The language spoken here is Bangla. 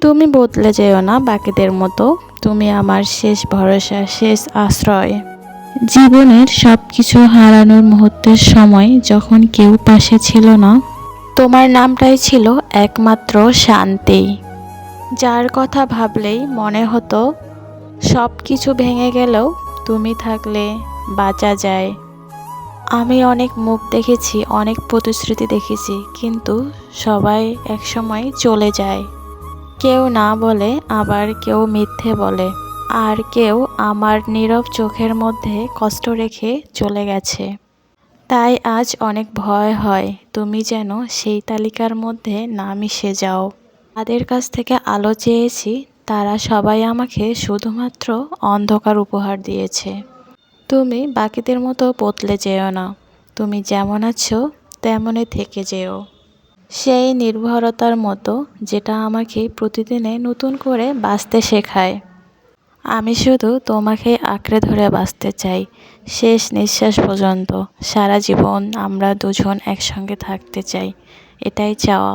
তুমি বদলে যেও না বাকিদের মতো। তুমি আমার শেষ ভরসা শেষ আশ্রয়। জীবনের সব কিছু হারানোর মুহূর্তের সময় যখন কেউ পাশে ছিল না তোমার নামটাই ছিল একমাত্র শান্তি। যার কথা ভাবলেই মনে হতো সব কিছু ভেঙে গেলেও তুমি থাকলে বাঁচা যায়। আমি অনেক মুখ দেখেছি অনেক প্রতিশ্রুতি দেখেছি কিন্তু সবাই একসময় চলে যায়। কেউ না বলে আবার কেউ মিথ্যে বলে। আর কেউ আমার নীরব চোখের মধ্যে কষ্ট রেখে চলে গেছে। তাই আজ অনেক ভয় হয়, তুমি যেন সেই তালিকার মধ্যে না মিশে যাও। তাদের কাছ থেকে আলো চেয়েছি, তারা সবাই আমাকে শুধুমাত্র অন্ধকার উপহার দিয়েছে। তুমি বাকিদের মতো বদলে যেও না। তুমি যেমন আছো, তেমনই থেকে যেও। সেই নির্ভরতার মতো যেটা আমাকে প্রতিদিনে নতুন করে বাঁচতে শেখায়। আমি শুধু তোমাকে আঁকড়ে ধরে বাঁচতে চাই। শেষ নিঃশ্বাস পর্যন্ত সারা জীবন আমরা দুজন একসঙ্গে থাকতে চাই। এটাই চাওয়া।